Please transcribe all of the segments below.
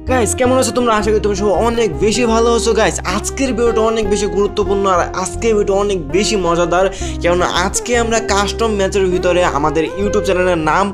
Guys কেমন আছো তোমরা? আশা করি তুমি সব অনেক বেশি ভালো আছো গাইস আজকের ভিডিওটা অনেক বেশি গুরুত্বপূর্ণ আর আজকের ভিডিও অনেক বেশি মজাদার। কেননা আজকে আমরা কাস্টম ম্যাচের ভিতরে আমাদের ইউটিউব চ্যানেলের নাম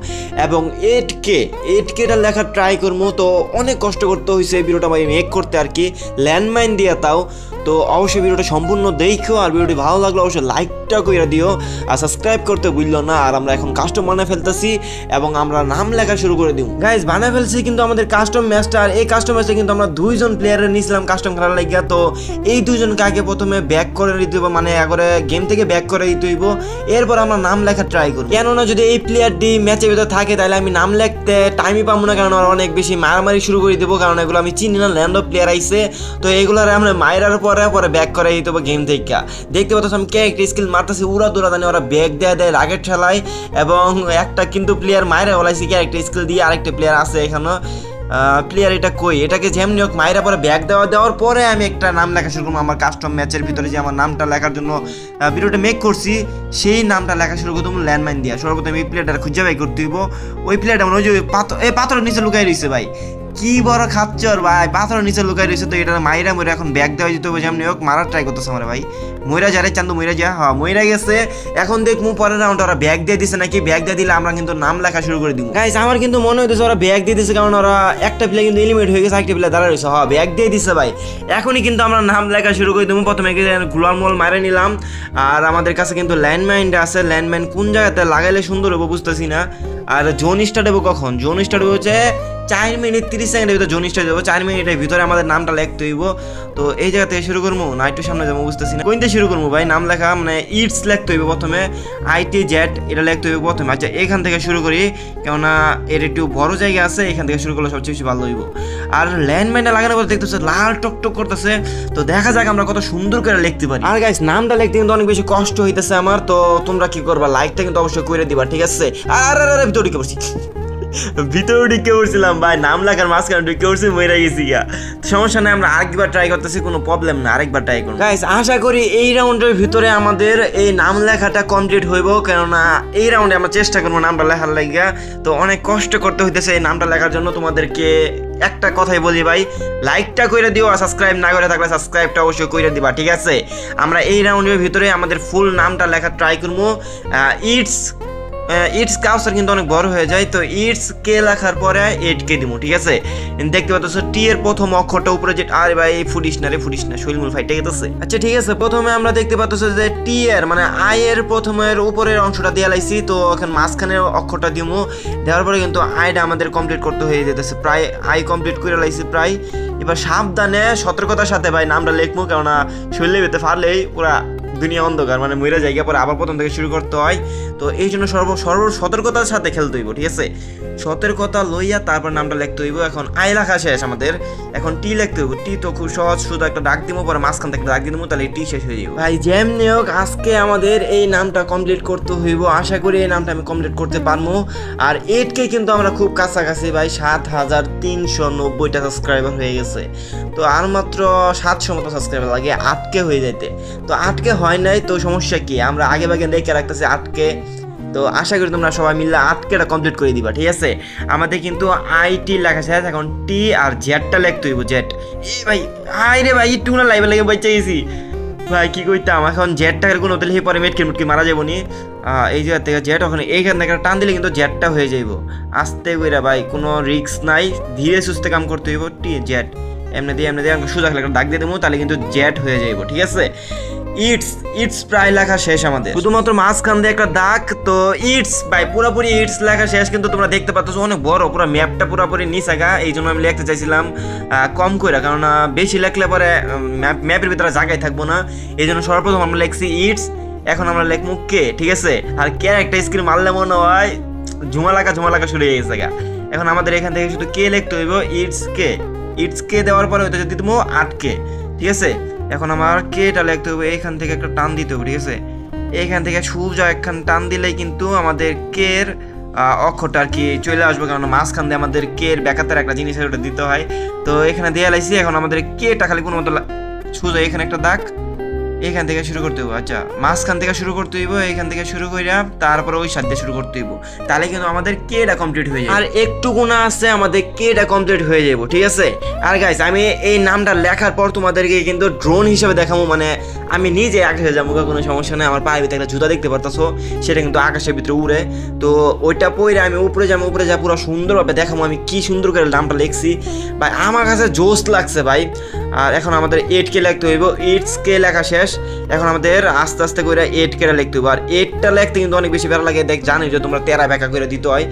এবং এইট কে এইট কেটা লেখা ট্রাই করব। তো অনেক কষ্ট করতে হয়েছে এই ভিডিওটা ভাই মেক করতে আর কি। ল্যান্ডমাইন দিয়ে তাও। তো অবশ্যই ভিডিওটা সম্পূর্ণ দেখো আর ভিডিওটি ভালো লাগলে অবশ্যই লাইকটা করে দিও। আর সাবস্ক্রাইব করতে ভুললো না, আর আমরা এখন কাস্টম বানায় ফেলতেছি এবং আমরা নাম লেখা শুরু করে দিব গাইজ বানায় ফেলছি কিন্তু আমাদের কাস্টম ম্যাচটা আর এই কাস্টম ম্যাচে কিন্তু আমরা দুইজন প্লেয়ারের নিয়েছিলাম কাস্টম খেলার লাগিয়া। তো এই দুইজনকে আগে প্রথমে ব্যাক করে দিতে হইব মানে একবারে গেম থেকে ব্যাক করে দিতে হইব। এরপর আমরা নাম লেখা ট্রাই করব। কেননা যদি এই প্লেয়ারটি ম্যাচের ভিতরে থাকে, তাহলে আমি নাম লেখতে টাইমই পাবো না, কারণ অনেক বেশি মারামারি শুরু করে দেবো, কারণ এগুলো আমি চিনি না ল্যান্ড অফ প্লেয়ার আইসে তো এগুলোর আমরা মায়েরার পরে পরে ব্যাক করে দিতে হবে গেম থেকে দেখতে পাচ্ছ আমি ক্যারেক্টার স্কিল মারতেছি, উড়া দৌড়া জানি, ওরা ব্যাগ দেয় দেয়, রাগের ঠেলায়। এবং একটা কিন্তু প্লেয়ার মায়েরা বলাইছি একটা স্কিল দিয়ে আরেকটা প্লেয়ার আছে এখানে। প্লেয়ার এটা কই? এটাকে যেমনি হোক মায়েরা পরে ব্যাগ দেওয়া, দেওয়ার পরে আমি একটা নাম লেখা শুরু করব, আমার কাস্টম ম্যাচের ভিতরে যে আমার নামটা লেখার জন্য ভিডিওটা মেক করছি, সেই নামটা লেখা শুরু করতে ল্যান্ডমাইন দিয়া। সর্বপ্রথম এই প্লেয়ারটা খুঁজে বাই করতে হইব। ওই প্লেয়ারটা ওই যে পাথর, এই পাথরের নিচে লুকাই রয়েছে ভাই। কি বড় খাচ্চর ভাই? পাথরের নিচে লুকাই রয়েছে তো এটা মাইরা মরে এখন ব্যাগ দেওয়া যেতে হবে, যেমনি হোক, মারার ট্রাই করতেছে আমার ভাই। ময়রা যা রে, চান্দু ময়রা যা। হ্যাঁ ময়রা গেছে। এখন দেখব পরের রাউন্ড ওরা ব্যাগ দিয়ে দিছে নাকি? ব্যাগ দিয়ে দিলে আমরা কিন্তু নাম লেখা শুরু করে দিব গাইস আমার কিন্তু মনে হইতেছে ওরা ব্যাগ দিয়ে দিছে কারণ ওরা একটা প্লেয়ার কিন্তু এলিমিনেট হয়ে গেছে একটা প্লেয়ার দাঁড়া রয়েছে। হ্যাঁ ব্যাগ দিয়ে দিছে ভাই। এখনই কিন্তু আমরা নাম লেখা শুরু করে দেবো প্রথমে গ্লোয়াল মল মারে নিলাম। আর আমাদের কাছে কিন্তু ল্যান্ডমাইনটা আছে। ল্যান্ডমাইন কোন জায়গাতে লাগাইলে সুন্দর হবে বুঝতেছি না। আর জোন স্টার্ট দেবো কখন? জোন স্টার্ট হচ্ছে চার মিনিট তিরিশ সেকেন্ডের ভিতরে জোন স্টার্ট দেবো চার মিনিটের ভিতরে আমাদের নামটা লিখতে হইব। তো এই জায়গা থেকে শুরু করব। না একটু সামনে যাব, বুঝতেছি না। কোনটা শুরু করব ভাই? নাম লেখা মানে ইটস লিখতে হইব প্রথমে। আইটি জেট এটা লিখতে হইব প্রথমে। আচ্ছা এখান থেকে শুরু করি। কেননা এর একটু বড় জায়গা আছে, এখান থেকে শুরু করলে সবচেয়ে বেশি ভালো হইব। আর ল্যান্ডমাইনটা লাগানোর পর দেখতেছে লাল টক টক করতেছে। তো দেখা যাক আমরা কত সুন্দর করে লিখতে পারি। আর গাইস নামটা লিখতে কিন্তু অনেক বেশি কষ্ট হইতেছে আমার। তো তোমরা কি করবা? লাইকটা কিন্তু অবশ্যই করে দিবা, ঠিক আছে? আর আর আর, ভিতরে ঢুকে পড়ছি। ভিতরে ঢুকে পড়ছিলাম, ভাই। নাম লেখার মাঝখানে ঢুকে পড়ছি মরে গেছি গা সমস্যা নেই, আমরা আরেকবার ট্রাই করতেছি, কোনো প্রবলেম না আরেকবার ট্রাই করব গাইস আশা করি এই রাউন্ডের ভিতরে আমাদের এই নাম লেখাটা কমপ্লিট হইব, কেননা এই রাউন্ডে আমরা চেষ্টা করব নামটা লেখার লাগিয়া। তো অনেক কষ্ট করতে হইতেছে এই নামটা লেখার জন্য। তোমাদেরকে একটা কথাই বলি, ভাই লাইকটা করে দিও, আর সাবস্ক্রাইব না করে থাকলে সাবস্ক্রাইবটা অবশ্যই করে দিবা, ঠিক আছে? আমরা এই রাউন্ডের ভিতরে আমাদের ফুল নামটা লেখা ট্রাই করব। ইটস ইটস কাউসার কিন্তু অনেক বড় হয়ে যায়, তো ইটস কে লেখার পরে এইট কে দিব ঠিক আছে? দেখতে পাচ্ছ টি এর প্রথম অক্ষরটা উপরে যে, আরে ভাই ফুডিস না রে ফুডিস না শৈলমূল ফাইট আছে আচ্ছা ঠিক আছে, প্রথমে আমরা দেখতে পাচ্ছ যে টি এর মানে আই এর প্রথমের উপরের অংশটা দিয়ে লাইছি, তো এখন মাঝখানের অক্ষরটা দিমু, দেওয়ার পরে কিন্তু আইটা আমাদের কমপ্লিট করতে হয়ে যেতেছে, প্রায় আই কমপ্লিট করে লাইছি প্রায়। এবার সাবধানে, সতর্কতার সাথে ভাই নামটা লিখব কেননা শৈলে বেতে পারলেই ওরা দুনিয়া অন্ধকার মানে মহিলা জায়গা পরে আবার প্রথম থেকে শুরু করতে হয়। তো এই জন্য সর্ব সর্ব সতর্কতার সাথে খেলতে হইব, ঠিক আছে? সতর্কতা লইয়া তারপর নামটা লিখতে হইব। এখন আই লেখা শেষ আমাদের। এখন টি লিখতে হইব। টি তো খুব সহজ, শুধু একটা ডাক দিব পরে মাঝখান থেকে ডাক দিব তাহলে টি শেষ হয়ে যাবে ভাই, যেমনি হোক, আজকে আমাদের এই নামটা কমপ্লিট করতে হইব। আশা করি এই নামটা আমি কমপ্লিট করতে পারব আর এইটকে কিন্তু আমরা খুব কাছাকাছি, ভাই, সাত হাজার তিনশো নব্বইটা সাবস্ক্রাইবার হয়ে গেছে। তো আর মাত্র সাতশো মতো সাবস্ক্রাইবার লাগে আটকে হয়ে যেতে তো আটকে হয় নাই, তো সমস্যা কি? আমরা আগে ভাগে দেখে রাখতেছি আটকে তো আশা করি তোমরা সবাই মিলে আটকেটা কমপ্লিট করে দিবা, ঠিক আছে? আমাদের কিন্তু আইটি লেখা শেষ এখন টি আর জেডটা লিখতে হইব জেড এ ভাই আই রে ভাই না লাইভে লেগে বাচ্চা গেছি ভাই, কি কইতাম? এখন জেডটাকে কোনো হতে পরে মেটকে মুটকি মারা যাব নি। এই জায়গা থেকে জেট ওখানে এইখান থেকে টান দিলে কিন্তু জেটটা হয়ে যাইব। আস্তে কইরা ভাই, কোনো রিস্ক নাই। ধীরে সুস্থে কাম করতে হইব টি জেট এমনি দিয়ে এমনি দিয়ে সোজা একটা ডাক দিয়ে দেবো, তাহলে কিন্তু জেট হয়ে যাইব, ঠিক আছে? ইটস ইটস প্রায় লেখা শেষ আমাদের। শুধুমাত্র মাঝখান দিয়ে একটা দাগ, তো ইটস ভাই, পুরোপুরি ইটস লেখা শেষ, কিন্তু তোমরা দেখতে পাচ্ছ অনেক বড়, পুরো ম্যাপটা পুরোপুরি নিচাগা এই জন্য আমি লিখতে চাইছিলাম কম করে কারণ বেশি লেখলে পরে ম্যাপ ম্যাপের ভিতরে জায়গায় থাকব না। এই জন্য সর্বপ্রথম আমরা লিখছি ইটস এখন আমরা লিখব কে ঠিক আছে? আর কে একটা স্ক্রিন মারলে মনে হয় ঝুমালাকা ঝুমালাকা শুরু হয়ে গেছে গা। এখন আমাদের এখান থেকে শুধু কে লিখতে হইব ইটস কে ইটস কে দেওয়ার পরে হয়তো যদি তুমি আট কে ঠিক আছে? এখন আমার কেটা লিখতে হবে, এইখান থেকে একটা টান দিতে হবে, ঠিক আছে? এইখান থেকে সোজা একখান টান দিলেই কিন্তু আমাদের কের এর অক্ষরটা আর কি চলে আসবে। কারণ মাঝখান দিয়ে আমাদের কের ব্যাকাতের একটা জিনিস ওটা দিতে হয়। তো এখানে দেয়া লাইছি, এখন আমাদের কেটা খালি কোনো মতো সোজা এখানে একটা দাগ। এখান থেকে শুরু করতে হইব। আচ্ছা মাঝখান থেকে শুরু করতে হইব এখান থেকে শুরু কইরা তারপরে ওই সাথে শুরু করতে হইব। তাহলে কিন্তু আমাদের কেটা কমপ্লিট হয়ে যাবে। আর একটু গুণা আছে, আমাদের কেটা কমপ্লিট হয়ে যাব, ঠিক আছে? আর গাইস আমি এই নামটা লেখার পর তোমাদেরকে কিন্তু ড্রোন হিসেবে দেখাবো মানে আমি নিজে আকাশে যাব কোনো সমস্যা নেই। আমার পায়ে ভিতরে একটা জুতা দেখতে পারতাছো, সেটা কিন্তু আকাশের ভিতরে উড়ে। তো ওইটা পইরে আমি উপরে যাব, উপরে যা পুরো সুন্দরভাবে দেখাবো আমি কি সুন্দর করে নামটা লিখছি। ভাই, আমার কাছে জোস লাগছে, ভাই। আর এখন আমাদের এইট কে লিখতে হইব। এইটস কে লেখা শেষ। এখন আমাদের আস্তে আস্তে করে এইট কে লিখতে হবে আর এইটটা লিখতে কিন্তু অনেক বেশি ভালো লাগে। দেখ জানি যে তোমরা তেরা ব্যাখ্যা করে দিতে হয়।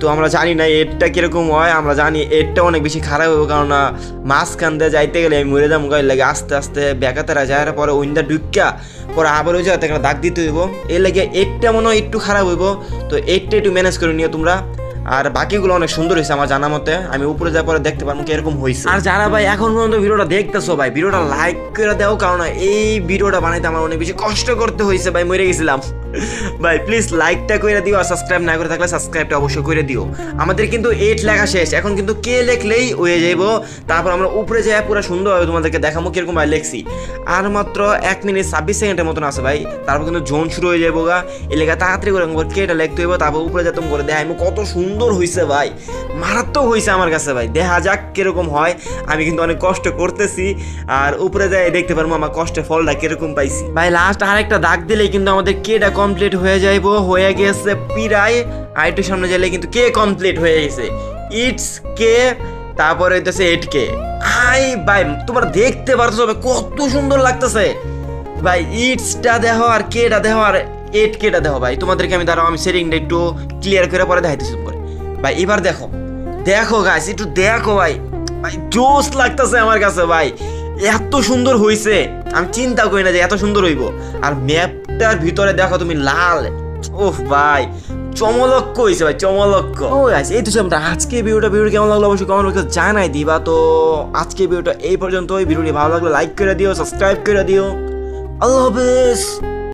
তো আমরা জানি না এইটটা কীরকম হয়। আমরা জানি এইটটা অনেক বেশি খারাপ হবে কারণ মাঝখান দিয়ে যাইতে গেলে আমি মরে যাব। গাড়ি লাগে আস্তে আস্তে ব্যাকা তেরা যায়। পরে ওইন্দা ঢুকা পরে আবার ওই জায়গাতে দাগ দিতে হইব। এর লাগে এইটটা মনে হয় একটু খারাপ হইব। তো এইটটা একটু ম্যানেজ করে নিও তোমরা। আর বাকিগুলো অনেক সুন্দর হয়েছে আমার জানা মতে। আমি উপরে যাওয়ার পরে দেখতে পারব কীরকম হয়েছে। আর যারা ভাই এখন পর্যন্ত ভিডিওটা দেখতেছো ভাই, ভিডিওটা লাইক করে দাও, কারণ এই ভিডিওটা বানাইতে আমার অনেক বেশি কষ্ট করতে হয়েছে ভাই, মরে গেছিলাম। ভাই প্লিজ লাইকটা করে দিও আর সাবস্ক্রাইব না করে থাকলে সাবস্ক্রাইবটা অবশ্যই করে দিও। আমাদের কিন্তু এইট লেখা শেষ, এখন কিন্তু কে লেখলেই হয়ে যাইব। তারপর আমরা উপরে যাই পুরো সুন্দরভাবে তোমাদেরকে দেখাবো কীরকম ভাই লেখছি। আর মাত্র এক মিনিট ছাব্বিশ সেকেন্ডের মতন আছে ভাই, তারপর কিন্তু জোন শুরু হয়ে যাব গা। এই লেখা তাড়াতাড়ি করে কেটা লিখতে হইব, তারপর উপরে যা যেতাম করে দেয় আমি কত সুন্দর হয়েছে ভাই। মারাত্মক হয়েছে আমার কাছে ভাই। দেখা যাক কীরকম হয়। আমি কিন্তু অনেক কষ্ট করতেছি। আর উপরে যাই দেখতে পারব আমার কষ্টের ফলটা কীরকম পাইছি। ভাই লাস্ট আরেকটা দাগ দিলেই কিন্তু আমাদের কেটা কমপ্লিট হয়ে যাইব। হয়ে গেছে পিরায়। আর একটু সামনে গেলে কিন্তু কে কমপ্লিট হয়ে গেছে। ইটস কে তারপরে হইতেছে এইট কে আই ভাই, তোমার দেখতে ভাই, কত সুন্দর লাগতেছে। ভাই ইটসটা দেখো আর কেটা দেখো আর এইট কেটা দেখো ভাই। তোমাদেরকে আমি দাঁড়াও, আমি সেটিংটা একটু ক্লিয়ার করে পরে দেখাইতেছি ভাই, এবার দেখো। দেখো গাইস একটু দেখো ভাই। ভাই জোস লাগতেছে আমার কাছে, ভাই। এত সুন্দর হইছে। আমি চিন্তা করি না যে এত সুন্দর হইব। আর ম্যাপটার ভিতরে দেখো তুমি লাল। ওহ ভাই চমলক্ষ হয়েছে ভাই চমলক্ষ ও গাইস এই তো আমরা আজকে ভিডিওটা ভিডিও কেমন লাগল? অবশ্যই কমেন্ট বক্সে জানাই দিবা। তো আজকে ভিডিওটা এই পর্যন্ত ভিডিওটি ভালো লাগলে লাইক করে দিও সাবস্ক্রাইব করে দিও। আল্লাহ হাফেজ।